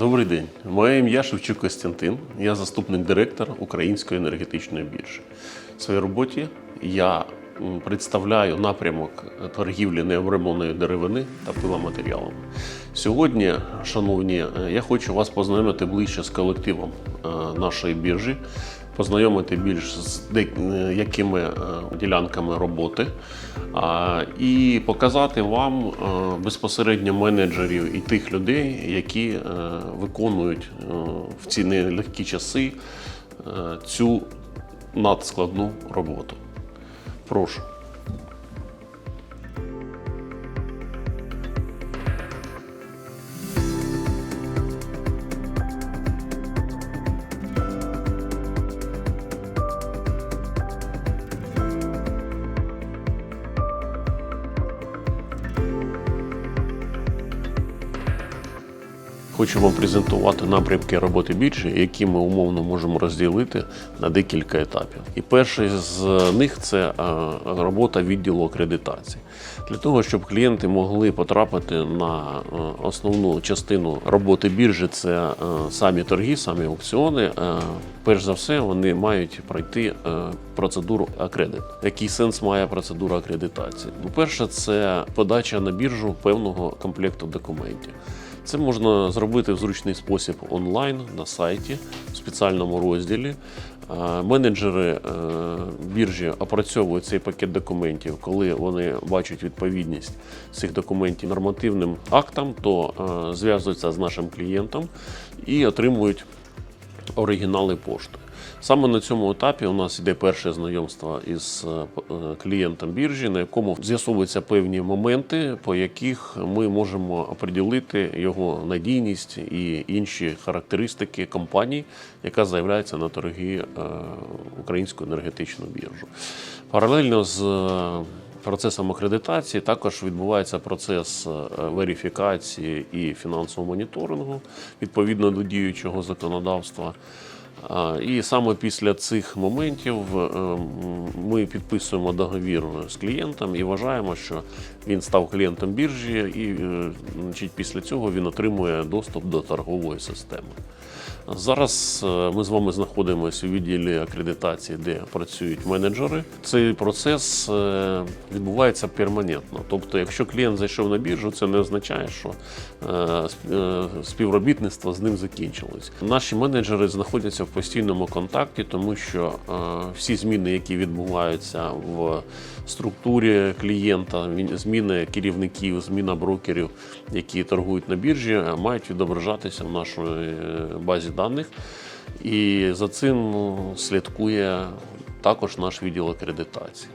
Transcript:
Добрий день. Моє ім'я Шевчук Костянтин. Я заступник директора Української енергетичної біржі. В своїй роботі я представляю напрямок торгівлі необробленої деревини та пиломатеріалами. Сьогодні, шановні, е, я хочу вас познайомити ближче з колективом е, нашої біржі, познайомити більш з деякими е, ділянками роботи і показати вам е, безпосередньо менеджерів і тих людей, які е, виконують в ці нелегкі часи цю надскладну роботу. Прошу. Хочу вам презентувати напрямки роботи біржі, які ми умовно можемо розділити на декілька етапів. І перший з них це е, робота відділу акредитації. Для того, щоб клієнти могли потрапити на е, основну частину роботи біржі, це е, самі торги, самі аукціони. Перш за все, вони мають пройти процедуру акредит. Який сенс має процедура акредитації? Ну, перше, це подача на біржу певного комплекту документів. Це можна зробити в зручний спосіб онлайн на сайті в спеціальному розділі. Е, Менеджери е, біржі опрацьовують цей пакет документів, коли вони бачать відповідність цих документів нормативним актам, то е, зв'язуються з нашим клієнтом і отримують оригінали пошти. Саме на цьому етапі у нас йде перше знайомство із е, е, клієнтом біржі, на якому з'ясовуються певні моменти, по яких ми можемо оприділити його надійність і інші характеристики компанії, яка заявляється на торги е, Українську енергетичну біржу. Паралельно з процесом акредитації також відбувається процес верифікації і фінансового моніторингу відповідно до діючого законодавства. І саме після цих моментів е, ми підписуємо договір з клієнтом і вважаємо, що він став клієнтом біржі, і е, значить, після цього він отримує доступ до торгової системи. Зараз е, ми з вами знаходимося у відділі акредитації, де працюють менеджери. Цей процес відбувається перманентно. Тобто, якщо клієнт зайшов на біржу, це не означає, що сп- співробітництво з ним закінчилось. Наші менеджери знаходяться в постійному контакті, тому що е, всі зміни, які відбуваються в структурі клієнта, зміни керівників, зміна брокерів, які торгують на біржі, е, мають відображатися в нашій е, базі даних. І за цим ну, слідкує також наш відділ акредитації.